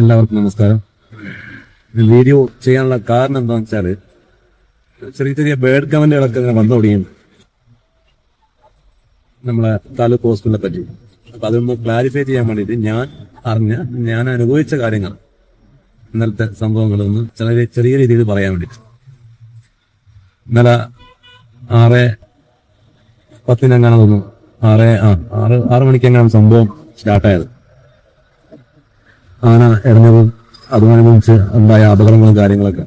എല്ലാവർക്കും നമസ്കാരം. വീഡിയോ ചെയ്യാനുള്ള കാരണം എന്താണെന്ന് വെച്ചാൽ ചെറിയ ചെറിയ ബേഡ് കമന്റുകളൊക്കെ ഇങ്ങനെ വന്നോടിയും നമ്മളെ താലൂക്ക് ഹോസ്പിറ്റലിനെ പറ്റി. അപ്പൊ അതൊന്ന് ക്ലാരിഫൈ ചെയ്യാൻ വേണ്ടിയിട്ട് ഞാൻ അറിഞ്ഞ ഞാൻ അനുഭവിച്ച കാര്യങ്ങൾ ഇന്നലത്തെ സംഭവങ്ങളൊന്ന് ചെറിയ ചെറിയ രീതിയിൽ പറയാൻ വേണ്ടിയിട്ട്. ഇന്നലെ ആറ് പത്തിനെങ്ങാണ് തോന്നുന്നു. ആറ് ആ ആറ് ആറ് മണിക്കെങ്ങാണ് സംഭവം സ്റ്റാർട്ടായത് ആന എറിഞ്ഞത് അതുമനുബന്ധിച്ച് ഉണ്ടായ അപകടങ്ങളും കാര്യങ്ങളൊക്കെ.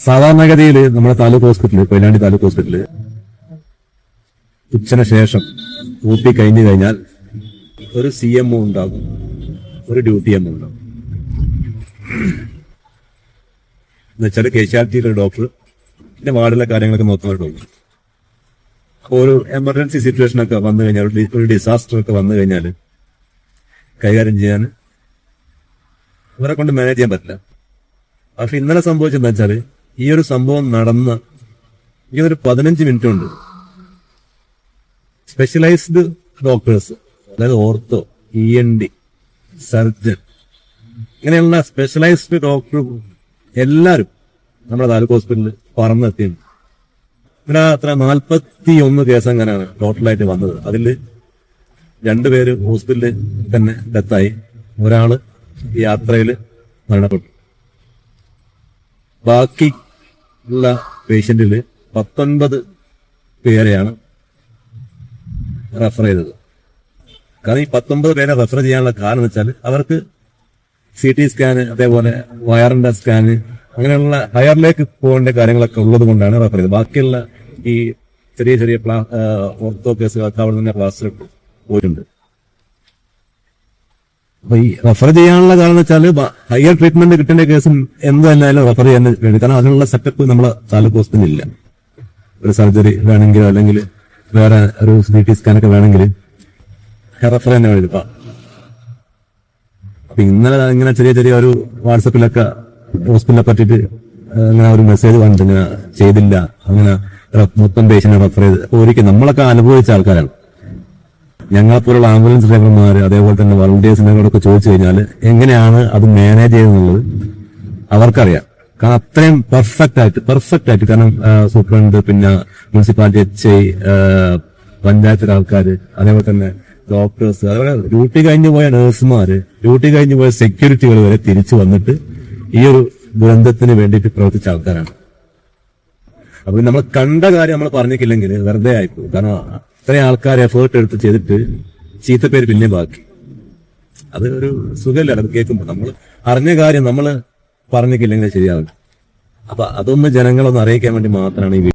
സാധാരണഗതിയിൽ നമ്മുടെ താലൂക്ക് ഹോസ്പിറ്റലിൽ കൊയിലാണ്ടി താലൂക്ക് ഹോസ്പിറ്റലിൽ ഉച്ചന് ശേഷം ഊട്ടി കഴിഞ്ഞു കഴിഞ്ഞാൽ ഒരു സി എം ഒ ഉണ്ടാകും. ഒരു ഡ്യൂട്ടി എം ഉണ്ടാകും. എന്നുവെച്ചാൽ കേശാലിറ്റിയിലെ ഡോക്ടർ പിന്നെ വാർഡിലെ കാര്യങ്ങളൊക്കെ നോക്കുന്ന ഒരു ഒരു എമർജൻസി സിറ്റുവേഷൻ ഒക്കെ വന്നു കഴിഞ്ഞാൽ ഒരു ഡിസാസ്റ്റർ ഒക്കെ വന്നു കഴിഞ്ഞാൽ കൈകാര്യം ചെയ്യാൻ ഇവരെ കൊണ്ട് മാനേജ് ചെയ്യാൻ പറ്റില്ല. പക്ഷെ ഇന്നലെ സംഭവിച്ചെന്താ വെച്ചാൽ ഈ ഒരു സംഭവം നടന്ന ഒരു പതിനഞ്ച് മിനിറ്റ് ഉണ്ട് സ്പെഷ്യലൈസ്ഡ് ഡോക്ടേഴ്സ് അതായത് ortho E N T surgeon ഇങ്ങനെയുള്ള സ്പെഷ്യലൈസ്ഡ് ഡോക്ടർ എല്ലാവരും നമ്മുടെ താലൂക്ക് ഹോസ്പിറ്റലിൽ പറന്നെത്തിയിട്ടുണ്ട്. ഇവിടെ അത്ര നാൽപ്പത്തി ഒന്ന് കേസ് അങ്ങനെയാണ് ടോട്ടലായിട്ട് വന്നത്. അതിൽ രണ്ടുപേര് ഹോസ്പിറ്റലിൽ തന്നെ ഡെത്തായി ഒരാൾ യാത്രയിൽ മരണപ്പെട്ടു. ബാക്കി ഉള്ള പേഷ്യന്റിൽ പത്തൊൻപത് പേരെയാണ് റെഫർ ചെയ്തത്. കാരണം ഈ പത്തൊമ്പത് പേരെ റെഫർ ചെയ്യാനുള്ള കാരണം എന്ന് വെച്ചാൽ അവർക്ക് സി ടി സ്കാന് അതേപോലെ വയറിന്റെ സ്കാന് അങ്ങനെയുള്ള ഹയറിലേക്ക് പോകേണ്ട കാര്യങ്ങളൊക്കെ ഉള്ളത് കൊണ്ടാണ് റെഫർ ചെയ്തത്. ബാക്കിയുള്ള ഈ ചെറിയ ചെറിയ പ്ലാ ഓർത്തോ കേസുകളൊക്കെ അവിടെ തന്നെ പ്ലാസ്റ്റർ പോയിട്ടുണ്ട്. അപ്പൊ ഈ റെഫർ ചെയ്യാനുള്ള കാരണം വെച്ചാൽ ഹയർ ട്രീറ്റ്മെന്റ് കിട്ടേണ്ട കേസും എന്ത് തന്നെയാലും റെഫർ ചെയ്യാൻ വേണ്ടി. കാരണം അതിനുള്ള സെറ്റപ്പ് നമ്മളെ താലൂക്ക് ഹോസ്പിറ്റലിൽ ഇല്ല. ഒരു സർജറി വേണമെങ്കിലോ അല്ലെങ്കിൽ വേറെ ഒരു സി ടി സ്കാൻ ഒക്കെ വേണമെങ്കിൽ റെഫർ തന്നെ വേണ്ടി അപ്പൊ ഇന്നലെ ഇങ്ങനെ ചെറിയ ചെറിയ ഒരു വാട്സപ്പിലൊക്കെ ഹോസ്പിറ്റലിനെ പറ്റിയിട്ട് അങ്ങനെ ഒരു മെസ്സേജ് വന്നിട്ട് ഇങ്ങനെ ചെയ്തില്ല. അങ്ങനെ മൊത്തം പേഷ്യന്റ് റെഫർ ചെയ്ത്. ഒരിക്കലും നമ്മളൊക്കെ അനുഭവിച്ച ആൾക്കാരാണ്. ഞങ്ങളെപ്പോലുള്ള ആംബുലൻസ് ഡ്രൈവർമാർ അതേപോലെ തന്നെ വളണ്ടിയേഴ്സിനോടൊക്കെ ചോദിച്ചു കഴിഞ്ഞാൽ എങ്ങനെയാണ് അത് മാനേജ് ചെയ്യുന്നത് അവർക്കറിയാം. കാരണം അത്രയും പെർഫെക്റ്റ് ആയിട്ട് പെർഫെക്റ്റ് ആയിട്ട് കാരണം സൂപ്രണ്ട് പിന്നെ മുനിസിപ്പാലിറ്റി എച്ച് ഐ പഞ്ചായത്തിലെ ആൾക്കാർ അതേപോലെ തന്നെ ഡോക്ടേഴ്സ് അതേപോലെ ഡ്യൂട്ടി കഴിഞ്ഞു പോയ നഴ്സുമാര് ഡ്യൂട്ടി കഴിഞ്ഞു പോയ സെക്യൂരിറ്റികൾ വരെ തിരിച്ചു വന്നിട്ട് ഈ ഒരു ദുരന്തത്തിന് വേണ്ടിയിട്ട് പ്രവർത്തിച്ച ആൾക്കാരാണ്. അപ്പൊ നമ്മൾ കണ്ട കാര്യം നമ്മൾ പറഞ്ഞിട്ടില്ലെങ്കിൽ വെറുതെ ആയിപ്പോകും കാരണം അത്രയും ആൾക്കാർ എഫേർട്ട് എടുത്ത് ചെയ്തിട്ട് ചീത്തപ്പേര് പിന്നെ ബാക്കി. അത് ഒരു സുഖമല്ല അത് കേൾക്കുമ്പോൾ നമ്മൾ അറിഞ്ഞ കാര്യം നമ്മൾ പറഞ്ഞിട്ടില്ലെങ്കിൽ ശരിയാവില്ല. അപ്പൊ അതൊന്ന് ജനങ്ങളൊന്ന് അറിയിക്കാൻ വേണ്ടി മാത്രമാണ് ഈ